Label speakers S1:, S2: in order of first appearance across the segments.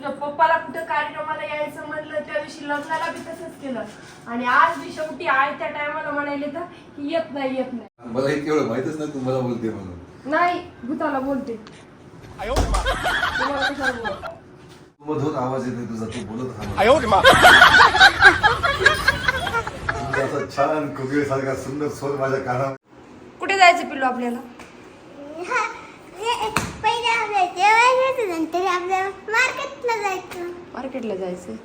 S1: तुझ्या पप्पाला कुठं कार्यक्रमाला यायचं म्हणलं त्या दिवशी लग्नाला बी तसंच केलं. आणि आज बी शेवटी आय त्या टायमाला म्हणायले तर की येत नाही येत नाही.
S2: मला केवळ माहितच नाही तुम्हाला बोलते म्हणून.
S1: नाही भूताला बोलते.
S2: मधून आवाज येतोय तुझा तू बोलत छान कोकिळ सारखा सुंदर स्वर माझ्या कानावर.
S1: कुठे जायचं पिल्लू आपल्याला?
S3: जेवायला नंतर आपल्याला मार्केटला जायचं.
S1: मार्केटला जायचं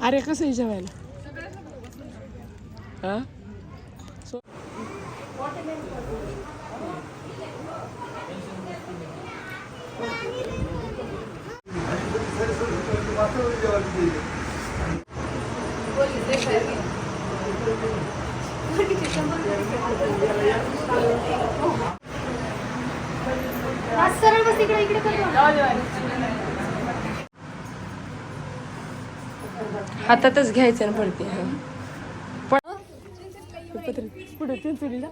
S1: अरे कसं आहे जेवायला? हा?
S3: सरळ बस इकडे इकडे करतो
S1: हातातच घ्यायचं ना पडते हा. पण पुढे चिंचोलीला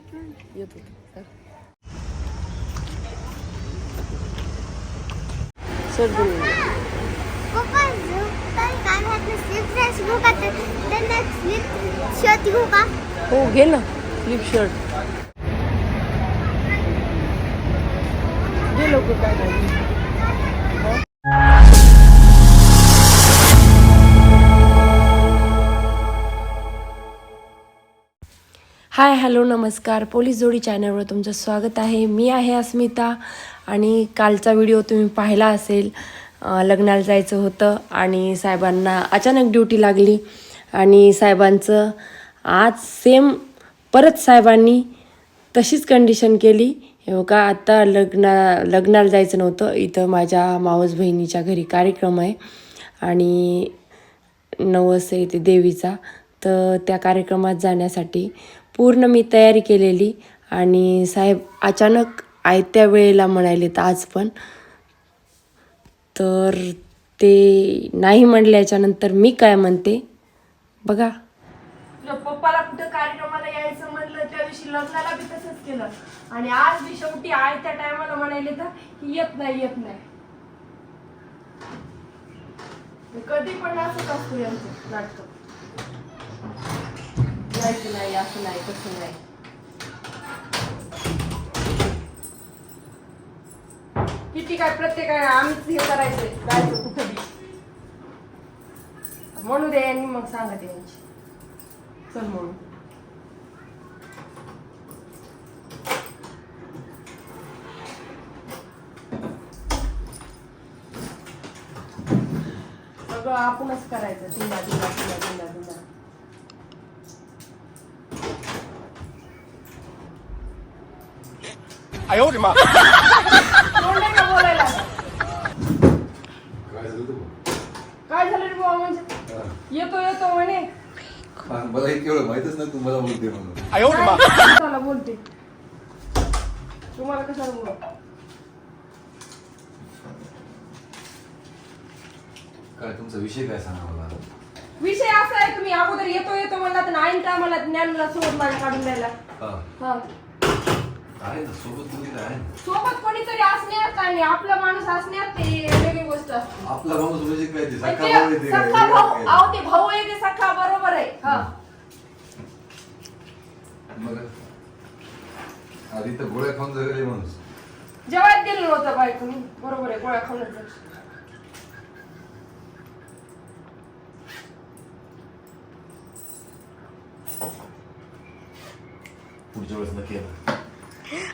S1: येतो चल बोलू.
S3: स्लीप ड्रेस घेऊ का त्यांना स्लीप शर्ट घेऊ का
S1: हो घे ना फ्लिप शर्ट घे लोक काय नाही. हाय हॅलो नमस्कार. पोलीस जोडी चॅनलवर तुमचं स्वागत आहे. मी आहे अस्मिता आणि कालचा व्हिडिओ तुम्ही पाहिला असेल. लग्नाला जायचं होतं आणि साहेबांना अचानक ड्युटी लागली. आणि साहेबांचं आज सेम परत साहेबांनी तशीच कंडिशन केली. हो का आत्ता लग्ना लग्नाला जायचं नव्हतं. इथं माझ्या मावस बहिणीच्या घरी कार्यक्रम आहे. आणि नवस आहे ते देवीचा. तर त्या कार्यक्रमात जाण्यासाठी पूर्ण मी तयारी केलेली. आणि साहेब अचानक आयत्या वेळेला म्हणाले तर आज पण. तर ते नाही म्हणल्याच्यानंतर मी काय म्हणते? बघा. तुझ्या पप्पाला कुठं कार्यक्रमाला यायचं म्हणलं त्या दिवशी लग्नाला बी तसंच केलं. आणि आज बी शेवटी आय त्या टायमाला म्हणायले तर की येत नाही येत नाही. कधी पण असंच असतो यांचं नाटक. नाही असं नाही तसं नाही. किती काय प्रत्येकाने आम्हीच हे करायचंय जायचं कुठं बी म्हणू दे यांनी मग सांगत यांची चल म्हणून सगळं आपणच करायचं तिला तिला तिला तिला तिला आयो रे
S2: मा माहितच नाही तुम्हाला बोलते म्हणून.
S1: बोलते. तुम्हाला कशाला
S2: काय तुमचा विषय काय सांगा मला?
S1: विषय असा आहे तुम्ही अगोदर येतो येतो म्हणला तर म्हणलात का मला ज्ञान मला सोबत माझ्या काढून द्यायला.
S2: आहे ना सोबत तुम्ही आहे.
S1: सोबत कोणीतरी असण्यात आणि आपला माणूस असण्यात ते वेगळी गोष्ट असते.
S2: आपला माणूस म्हणजे काय ते?
S1: म्हणजे पण
S2: भाऊ
S1: ते
S2: भाऊ
S1: भाऊ आहे ते सख्खा बरोबर आहे. हा.
S2: आधी तर गोळ्या खाऊन जगले माणूस.
S1: जेवायला गेलो नव्हतं बाई तुम्ही बरोबर आहे गोळ्या खाऊनच जा.
S2: पुढच्या वेळेस नक्की येणार.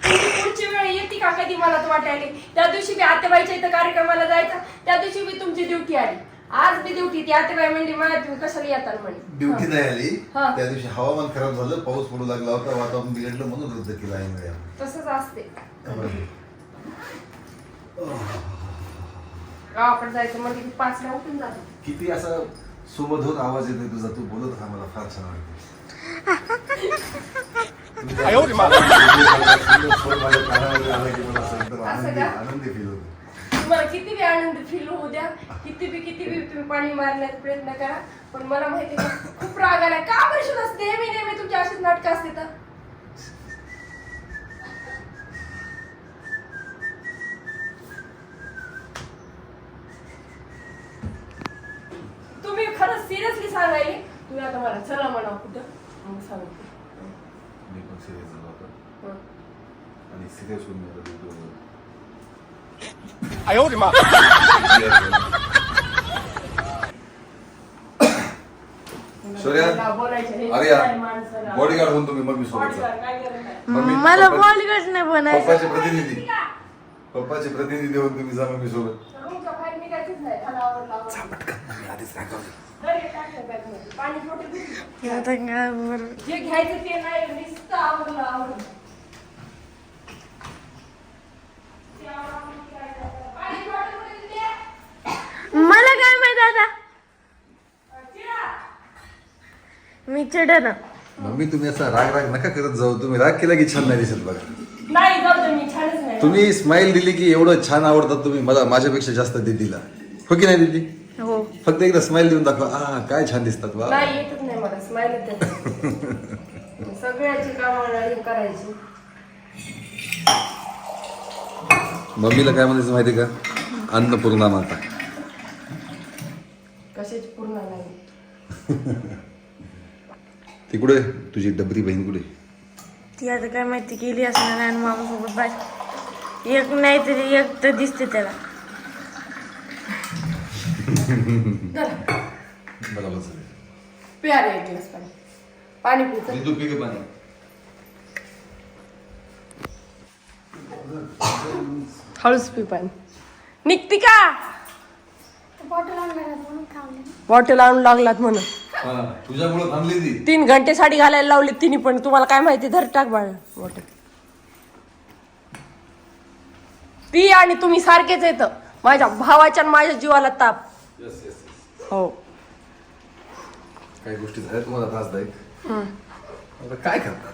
S1: तुमची पुढची वेळ येते का कधी मला तर वाटायला त्या दिवशी मी आतेबाईच्या इथं कार्यक्रमाला जायचं त्या दिवशी मी तुमची ड्युटी आली. आज मी ड्युटी त्या तेव्हा म्हणली मला तुम्ही कशाला येताल? म्हणजे
S2: ड्युटी नाही आली.
S1: हा.
S2: त्या दिवशी हवामान खराब झालं पाऊस पडू लागला होता वातावरण बिघडलं म्हणून रद्द केला आहे मॅडम
S1: तसंच असते. गावाकडे जायचं म्हणजे की पाचला उठून जातो.
S2: किती असा सोबत होत आवाज येतोय तुझा तू बोलत हा मला फार छान वाटते आनंदी आनंदी फील होतो.
S1: तुम्हाला किती बी आनंद फील होऊ द्या. किती बी किती बी तुम्ही पाणी मारण्याचा प्रयत्न करा. पण मला माहिती आहे खूप राग आला का परिषद असते नेहमी नेहमी तुमच्या अशीच नाटकं असते तर तुम्ही खरंच सिरियसली सांगायले? तुम्ही आता मला चला म्हणा कुठं? मग सांगते
S2: मी पण सिरियस झालो होतो. आणि सिरियस होऊन गेलो
S4: 哎呦我的妈！
S2: शौर्या
S1: मला बोलायचं हे
S2: अरे
S1: काय माणसाला.
S2: बॉडीगार्ड म्हणतो मी मम्मी सोबत
S1: बोलणार, काय गरज आहे?
S2: मम्मी
S5: मला
S2: पप्पा-
S5: बॉलिगड नाही बनायचं
S2: पप्पाचे प्रतिनिधी पप्पाचे प्रतिनिधी होऊन तुम्ही जा मम्मी सोबत
S1: रूमच्या बाहेर निघायचंच नाही. खाली आवरलं, आवरलं. दर एक टाकलं बॅगमध्ये. पाणी बॉटल घेतली.
S5: आता काय बरं.
S1: जे घ्यायचं ते नाही नुसतं आवरलं आवरलं
S5: मला काय माहीत आता?
S1: चिरा.
S5: मी चिडन.
S2: मम्मी तुम्ही असा राग राग नका करत जाऊ. तुम्ही राग केला की छान नाही दिसत बघा.
S1: नाही जाऊ दे मी छानच नाही.
S2: तुम्ही स्माइल दिली की एवढं छान आवडतात तुम्ही. मला माझ्यापेक्षा जास्त दीदीला हो की नाही दीदी?
S5: हो.
S2: फक्त एकदा स्माइल देऊन दाखवा. आ काय छान दिसतात वा
S1: नाही येतच नाही मला. स्माईल सगळ्याची कामं हे करायची.
S2: मम्मीला काय म्हणायचं माहिती का? अन्नपूर्णा माता.
S1: कशाची पूर्ण नाही.
S2: ती कुठे तुझी डबरी बहीण कुठे?
S5: ती आता काय माहिती केली असणार आणि मामासोबत बाय एक नाही तरी एक तर दिसते त्याला.
S2: मला बस.
S1: प्यार एक ग्लास पाणी. पाणी पिचं
S2: तू पिके पाणी.
S1: हळूच पी पाणी. निघती का?
S3: बॉटल
S1: आणून लागलात म्हणून. तीन घंटे साडी घालायला लावली तिने पण. तुम्हाला काय माहिती धर टाक बाळ बॉटल. पी आणि तुम्ही सारखेच येत माझ्या भावाच्या माझ्या जीवाला ताप. हो.
S2: काही गोष्टी झाल्या तुम्हाला त्रासदायक आता काय करतात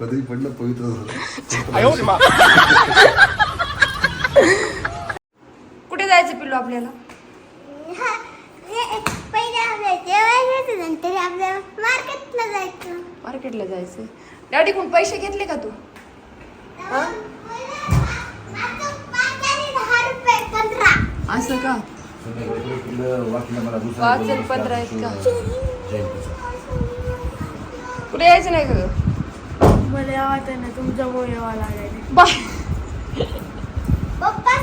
S2: कधी पडलं पवित्र झालं.
S1: कुठे जायचं पिल्लू आपल्याला?
S3: नंतर आपल्याला मार्केटला जायचं.
S1: मार्केटला जायचं. डॅडी कोण पैसे घेतले का तू? हा?
S3: आता पाच आणि दहा रुपये पंधरा
S1: असं का? पाच आणि पंधरा आहेत का? कुठे यायचं नाही का ग?
S5: मला यावं यावं
S1: बाय. ना
S3: बघा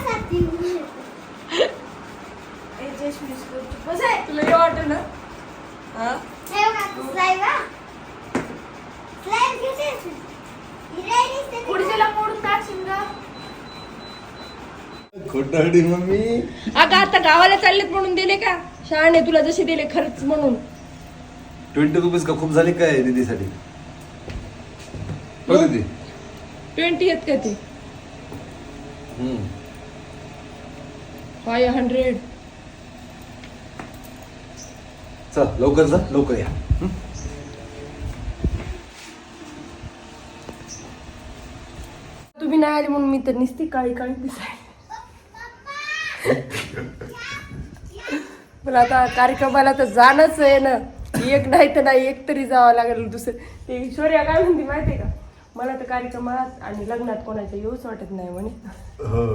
S3: स्लाईम हा स्लाईम घेते
S2: खोटारडी मम्मी.
S1: अगं आता गावाला चाललेत म्हणून दिले का? शहाणे तुला जसे दिले खर्च म्हणून.
S2: ट्वेंटी रुपीज का खूप झाली काय दीदीसाठी? हो दीदी.
S1: ट्वेंटी आहेत का ते?
S2: हम्म.
S1: फाय हंड्रेड
S2: चल लवकर जा लवकर या.
S1: तुम्ही नाही आले म्हणून मी तर निसती काळी काळी दिसाय पण आता कार्यक्रमाला तर जाणंच आहे ना. एक नाही तर नाही एक तरी जावं लागेल दुसरं. ते ईश्वर्या काय म्हणते माहितीये का? मला तर कार्यक्रमात आणि लग्नात कोणाचं येऊच वाटत नाही म्हणे.
S2: हो.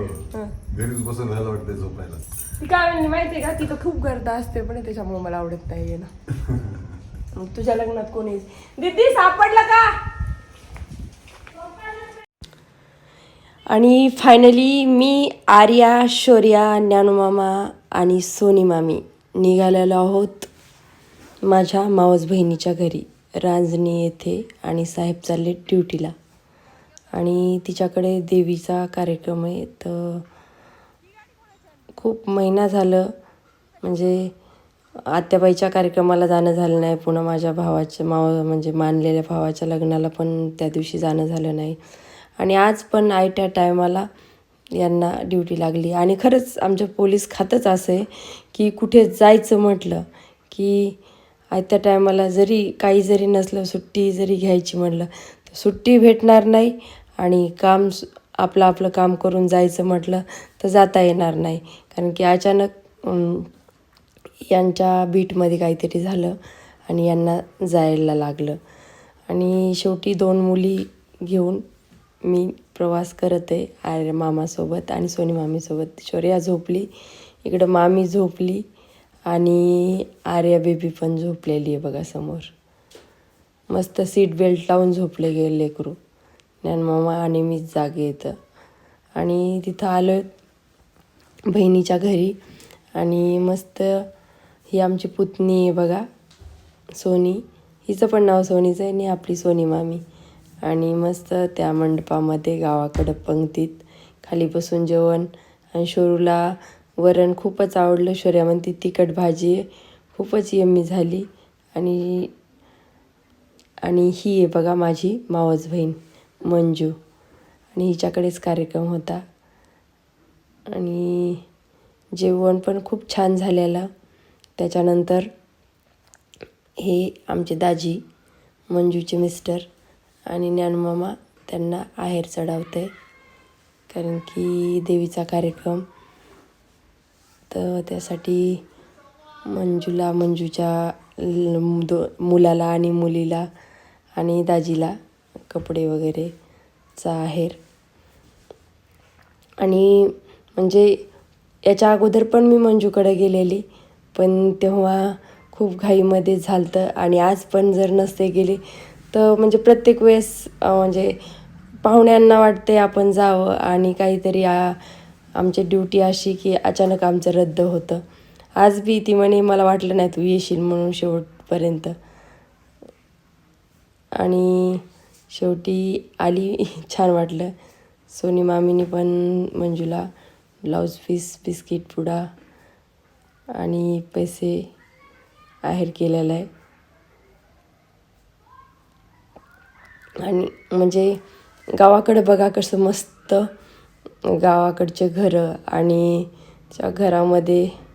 S2: घरीच बसून राहायला वाटतंय झोपायला.
S1: ती काय म्हणली माहितीये का? तिथं खूप गर्द असते पण त्याच्यामुळे मला आवडत नाही ना. मग तुझ्या लग्नात कोणी दीदी सापडला का? आणि फायनली मी आर्या शौर्या ज्ञानूमामा आणि सोनी मामी निघालेलो आहोत माझ्या मावस बहिणीच्या घरी. रांजणी येथे आणि साहेब चालले ड्युटीला. आणि तिच्याकडे देवीचा कार्यक्रम आहे. तर खूप महिना झालं म्हणजे आत्याबाईच्या कार्यक्रमाला जाणं झालं नाही. पुन्हा माझ्या भावाच्या माव म्हणजे मानलेल्या भावाच्या लग्नाला पण त्या दिवशी जाणं झालं नाही. आणि आज पण आयत्या टायमाला यांना ड्युटी लागली. आणि खरंच आमच्या पोलीस खातंच असं आहे की कुठे जायचं म्हटलं की आयत्या टायमाला जरी काही जरी नसलं सुट्टी जरी घ्यायची म्हटलं तर सुट्टी भेटणार नाही आणि काम आपलं आपलं काम करून जायचं म्हटलं तर जाता येणार नाही. कारण की अचानक यांच्या बीटमध्ये काहीतरी झालं आणि यांना जायला लागलं. आणि शेवटी दोन मुली घेऊन मी प्रवास करत आहे आर्य मामासोबत आणि सोनी मामीसोबत. शौर्या झोपली इकडं मामी झोपली आणि आर्या बेबी पण झोपलेली आहे बघा समोर. मस्त सीट बेल्ट लावून झोपले गेले लेकरू. ज्ञानमामा आणि मीच जागे येतं आणि तिथं आलो बहिणीच्या घरी. आणि मस्त ही आमची पुतणी आहे बघा सोनी. हिचं पण नाव सोनीचं आहे आणि आपली सोनी मामी. आणि मस्त त्या मंडपामध्ये गावाकडं पंक्तीत खाली बसून जेवण. आणि शोरूला वरण खूपच आवडलं शौर्या म्हणते तिखट भाजी आहे. खूपच यम्मी झाली. आणि आणि ही आहे बघा माझी मावस बहीण मंजू. आणि हिच्याकडेच कार्यक्रम होता. आणि जेवण पण खूप छान झालेलं. त्याच्यानंतर हे आमचे दाजी मंजूचे मिस्टर आणि ज्ञानमामा त्यांना आहेर चढावते कारण की देवीचा कार्यक्रम तर त्यासाठी मंजूला मंजूच्या दो मुलाला आणि मुलीला आणि दाजीला कपडे वगैरे चा आहेर. आणि म्हणजे याच्या अगोदर पण मी मंजूकडे गेलेली पण तेव्हा खूप घाईमध्ये झालतं आणि आज पण जर नसते गेले तर म्हणजे प्रत्येक वेळेस म्हणजे पाहुण्यांना वाटते आपण जावं आणि काहीतरी आ आमची ड्युटी अशी की अचानक आमचं रद्द होतं. आज बी ती म्हणे मला वाटलं नाही तू येशील म्हणून शेवटपर्यंत. आणि शेवटी आली. छान वाटलं. सोनी मामीनी पण मंजूला ब्लाऊज पीस बिस्किट पुडा आणि पैसे आहेर केलेला आहे. आणि म्हणजे गावाकडं बघा कसं मस्त गावाकडचे घरं आणि त्या घरामध्ये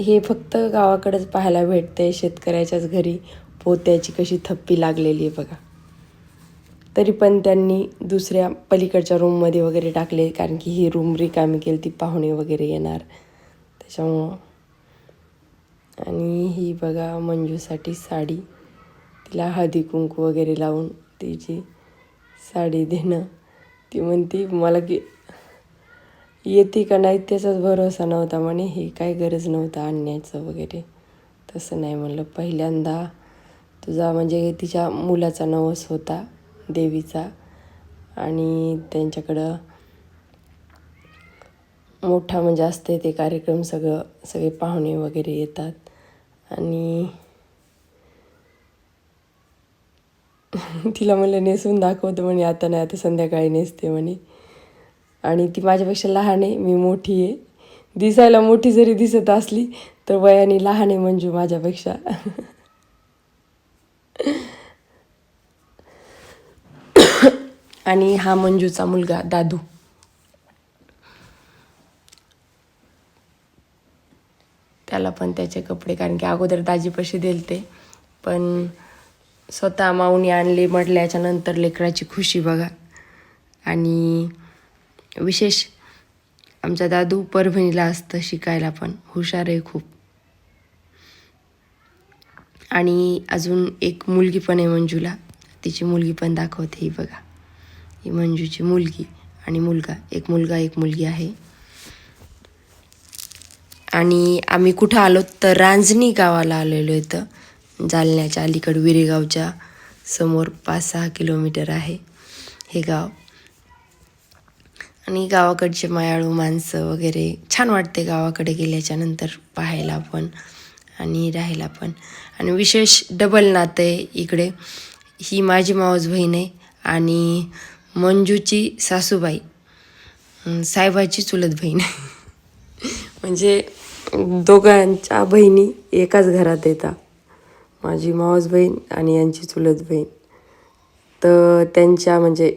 S1: हे फक्त गावाकडेच पाहायला भेटते शेतकऱ्याच्याच घरी. पोत्याची कशी थप्पी लागलेली आहे बघा. तरी पण त्यांनी दुसऱ्या पलीकडच्या रूममध्ये वगैरे टाकले कारण की ही रूम रिकामी केली ती पाहुणे वगैरे येणार. त्याच्यामुळं. आणि ही बघा मंजूसाठी साडी. तिला हळदी कुंकू वगैरे लावून तिची साडी देणं. ती म्हणती मला की येते का नाही त्याचाच भरोसा नव्हता म्हणे. हे काय गरज नव्हता आणण्याचं वगैरे. तसं नाही म्हणलं. पहिल्यांदा तुझा म्हणजे तिच्या मुलाचा नवस होता देवीचा. आणि त्यांच्याकडं मोठा म्हणजे असते ते कार्यक्रम सगळं सगळे पाहुणे वगैरे येतात. आणि तिला म्हणलं नेसून दाखवतो म्हणे आता नाही आता संध्याकाळी नेसते म्हणे. आणि ती माझ्यापेक्षा लहान आहे मी मोठी आहे. दिसायला मोठी जरी दिसत असली तर वयाने लहान आहे मंजू माझ्यापेक्षा. आणि हा मंजूचा मुलगा दादू. त्याला पण त्याचे कपडे कारण की अगोदर दाजीपाशी दिलते. पण स्वतः माऊनी आणले म्हटल्याच्या नंतर लेकराची खुशी बघा. आणि विशेष आमचा दादू परभणीला असतं शिकायला पण. हुशार आहे खूप. आणि अजून एक मुलगी पण आहे मंजूला. तिची मुलगी पण दाखवते ही बघा. ही मंजूची मुलगी आणि मुलगा. एक मुलगा एक मुलगी आहे. आणि आम्ही कुठं आलो तर रांजणी गावाला आलेलो इथं. जालन्याच्या अलीकड विरेगावच्या समोर पाच सहा किलोमीटर आहे हे गाव. आणि गावाकडचे मायाळू माणसं वगैरे छान वाटते गावाकडे गेल्याच्यानंतर पाहायला पण आणि राहायला पण. आणि विशेष डबल नातं आहे इकडे. ही माझी मावस बहीण आहे आणि मंजूची सासूबाई. साहेबाची चुलत बहीण. म्हणजे दोघांच्या बहिणी एकाच घरात येतात. माझी मावस बहीण आणि यांची चुलत बहीण. तर त्यांच्या म्हणजे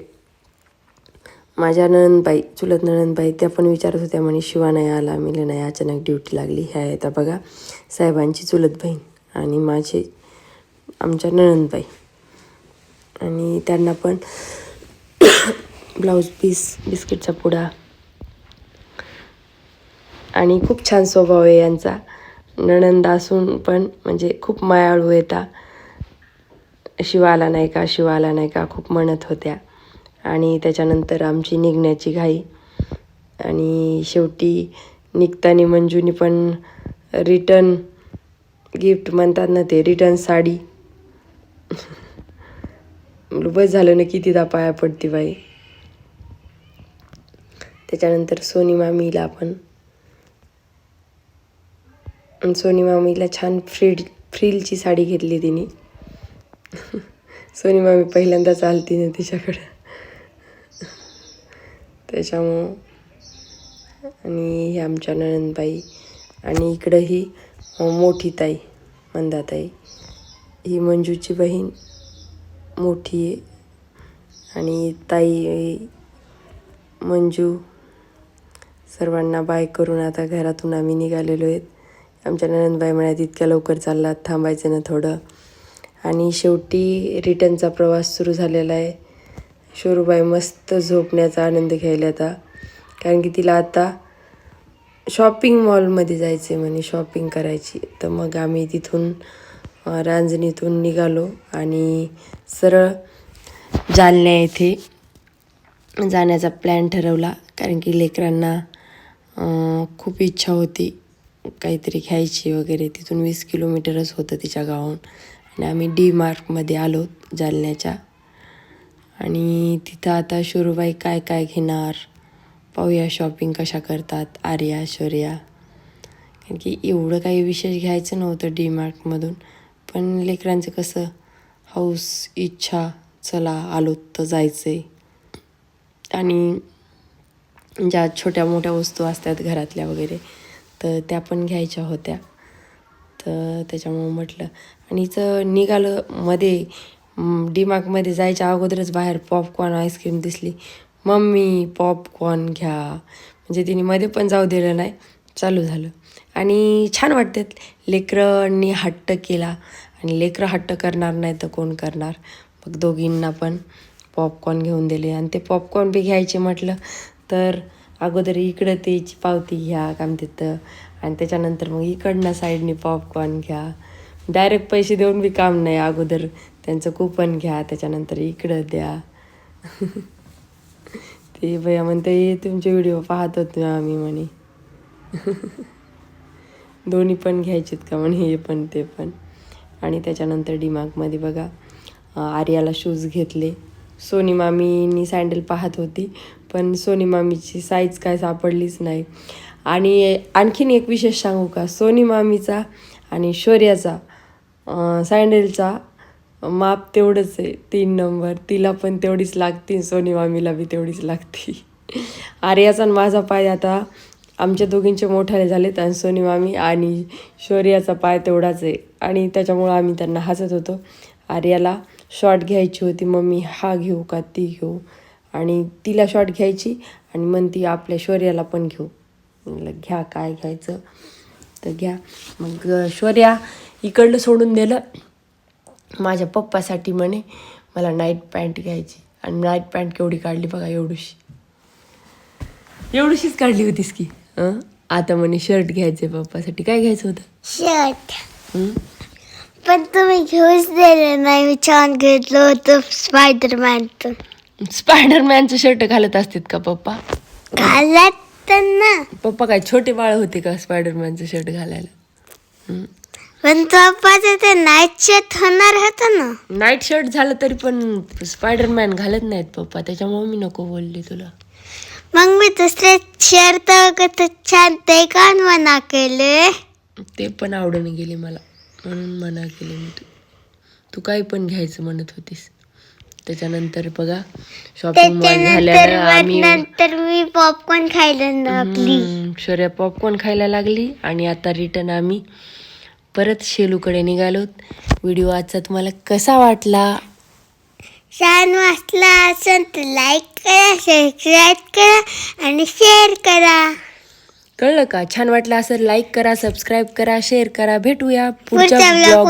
S1: माझ्या नणनबाई चुलत नणनबाई त्या पण विचारत होत्या म्हणे शिवा नाही आला मिले नाही अचानक ड्युटी लागली ह्या येतात बघा साहेबांची चुलत बहीण आणि माझे आमच्या नणनबाई आणि त्यांना पण ब्लाऊज पीस बिस्किटचा पुडा आणि खूप छान स्वभाव आहे यांचा. नणंद असून पण म्हणजे खूप मायाळू येता. शिवाला नाही का शिवाला नाही का खूप म्हणत होत्या. आणि त्याच्यानंतर आमची निघण्याची घाई. आणि शेवटी निघताना मंजूनी पण रिटर्न गिफ्ट म्हणतात ना ते रिटर्न साडी. बस झालं ना कितीदा पाया पडती बाई. त्याच्यानंतर सोनी मामीला पण सोनी मामीला छान फ्रीड फ्रिलची साडी घेतली तिने. सोनी मामी पहिल्यांदा चालती ना तिच्याकडं. त्याच्यामुळं आणि हे आमच्या नणंदबाई आणि इकडं ही मोठी ताई मंदाताई. ही मंजूची बहीण मोठी आहे आणि ताई मंजू. सर्वांना बाय करून आता घरातून आम्ही निघालेलो आहेत. आमच्या ननंदबाई म्हणत इतक्या लवकर चाललात थांबायचं ना थोडं. आणि शेवटी रिटर्नचा प्रवास सुरू झालेला आहे. शोरूबाई मस्त झोपण्याचा आनंद घ्यायला आता. कारण की तिला आता शॉपिंग मॉलमध्ये जायचे म्हणे शॉपिंग करायची. तर मग आम्ही तिथून रांजणीतून निघालो आणि सरळ जालन्या येथे जाण्याचा प्लॅन ठरवला. कारण की लेकरांना खूप इच्छा होती. काहीतरी घ्यायची वगैरे. तिथून वीस किलोमीटरच होतं तिच्या गावाहून. आणि आम्ही डी मार्कमध्ये आलो जालन्याच्या. आणि तिथं आता शुरूबाई काय काय घेणार? पाहूया शॉपिंग कशा करतात. आर्या शौर्या. कारण की एवढं काही विशेष घ्यायचं नव्हतं डी मार्कमधून. पण लेकरांचं कसं? हौस इच्छा. चला आलो तर जायचं आहे आणि ज्या छोट्या मोठ्या वस्तू असतात घरातल्या वगैरे तर त्या पण घ्यायच्या होत्या. तर त्याच्यामुळं म्हटलं. आणि इथं निघालं मध्ये डीमार्कमध्ये जायच्या अगोदरच बाहेर पॉपकॉर्न आईस्क्रीम दिसली. मम्मी पॉपकॉर्न घ्या. म्हणजे तिने मध्ये पण जाऊ दिलं नाही. चालू झालं. आणि छान वाटतात लेकरांनी हट्ट केला. आणि लेकरं हट्ट करणार नाही तर कोण करणार? मग दोघींना पण पॉपकॉर्न घेऊन दिले. आणि ते पॉपकॉर्न बी घ्यायचे म्हटलं तर अगोदर इकडं त्याची पावती घ्या काम तिथं आणि त्याच्यानंतर मग इकडनं साईडने पॉपकॉर्न घ्या. डायरेक्ट पैसे देऊन बी काम नाही अगोदर. त्यांचं कुपन घ्या त्याच्यानंतर इकडं द्या. ते भैया म्हणते "ये, तुमचे व्हिडिओ पाहत होतो आम्ही म्हणे. दोन्ही पण घ्यायचेत का म्हणे हे पण ते पण. आणि त्याच्यानंतर डिमार्कमध्ये बघा आर्याला शूज घेतले. सोनी मामीनी सँडल पाहत होती पण सोनी मामीची साईज काय सापडलीच नाही. आणि आणखीन एक विशेष सांगू का? सोनी मामीचा आणि शौर्याचा सँडलचा माप तेवढंच आहे तीन नंबर तिला पण तेवढीच लागते सोनी मामीला बी तेवढीच लागते. आर्याचा आणि माझा पाय आता आमच्या दोघींचे मोठाले झालेत आणि सोनी मामी आणि शौर्याचा पाय तेवढाच आहे. आणि त्याच्यामुळं आम्ही त्यांना हसत होतो. आर्याला शॉर्ट घ्यायची होती. मम्मी हा घेऊ का? ती घेऊ. आणि तिला शॉर्ट घ्यायची आणि मग ती आपल्या शौर्याला पण घेऊ. म्हणलं घ्या काय घ्यायचं? तर घ्या. मग शौर्या इकडलं सोडून दिलं. माझ्या पप्पासाठी म्हणे मला नाईट पॅन्ट घ्यायची. आणि नाईट पॅन्ट केवढी काढली बघा एवढीशी. एवढीशीच काढली होतीस की? आता म्हणे शर्ट घ्यायचे पप्पासाठी. काय घ्यायचं होतं?
S3: शर्ट? पण तुम्ही घेऊच दिलं नाही मी छान घेतलं होतं स्पायडरमॅनचं
S1: स्पायडरमॅनचं शर्ट घालत असतात का पप्पा
S3: घालत तर ना
S1: पप्पा काय छोटे बाळ होते का स्पायडरमॅनचं शर्ट घालायला
S3: पण पप्पाचं ते नाईट शर्ट होणार होतं ना
S1: नाईट शर्ट झालं तरी पण स्पायडरमॅन घालत नाहीत पप्पा त्याच्यामुळे मी नको बोलले तुला.
S3: मग मी दुसरे शर्ट कसं छान ते का मना केले.
S1: ते पण आवडून गेले मला. म्हणून मना केली मी तू. तू काही पण घ्यायचं म्हणत होतीस. त्याच्यानंतर बघा शॉपिंग मॉल झाल्यानं आम्ही
S3: नंतर मी पॉपकॉर्न खायला लागली.
S1: हम्म, शौर्या पॉपकॉर्न खायला लागली आणि आता रिटर्न आम्ही परत शेलूकडे निघालोत व्हिडिओ आजचा तुम्हाला कसा वाटला?
S3: छान वाटला असेल तर लाईक करा सबस्क्राईब करा आणि शेअर करा.
S1: कळलं का? छान वाटलं असं लाईक करा सबस्क्राईब करा शेअर करा. भेटूया
S3: पुढच्या
S1: ब्लॉग